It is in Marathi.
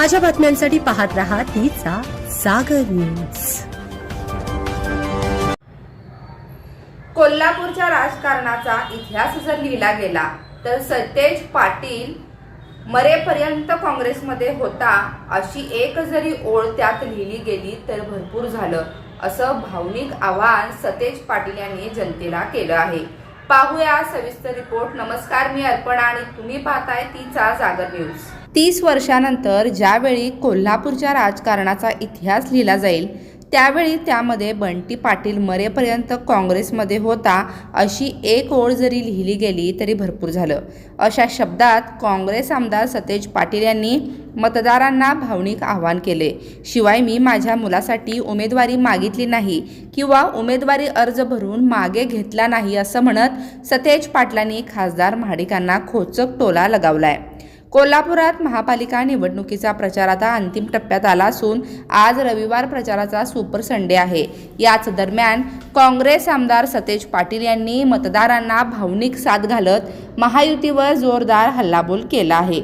ताज्या बातम्यांसाठी पाहत रहा तिचा सागर न्यूज. कोल्हापूरच्या राजकारणाचा इतिहास जर लिहिला गेला तर सतेज पाटील मरेपर्यंत काँग्रेसमध्ये होता अशी एक जरी ओळ त्यात लिहिली गेली तर भरपूर झालं असं भावनिक आवाहन सतेज पाटील यांनी जनतेला केलं आहे. पाहूया सविस्तर रिपोर्ट. नमस्कार मी अर्पणा आणि तुम्ही पाहताय तीचा जागर न्यूज. तीस वर्षानंतर ज्यावेळी कोल्हापूरच्या राजकारणाचा इतिहास लिहिला जाईल त्यावेळी त्यामध्ये बंटी पाटील मरेपर्यंत काँग्रेसमध्ये होता अशी एक ओळ जरी लिहिली गेली तरी भरपूर झालं. अशा शब्दात काँग्रेस आमदार सतेज पाटील यांनी मतदारांना भावनिक आवाहन केले. शिवाय मी माझ्या मुलासाठी उमेदवारी मागितली नाही किंवा उमेदवारी अर्ज भरून मागे घेतला नाही असं म्हणत सतेज पाटलांनी खासदार महाडिकांना खोचक टोला लगावलाय. कोल्हापुरात महापालिका निवडणुकीचा प्रचार आता अंतिम टप्प्यात आला असून आज रविवार प्रचाराचा सुपर संडे आहे. याच दरम्यान काँग्रेस आमदार सतेज पाटील यांनी मतदारांना भावनिक साथ घालत महायुतीवर जोरदार हल्लाबोल केला आहे.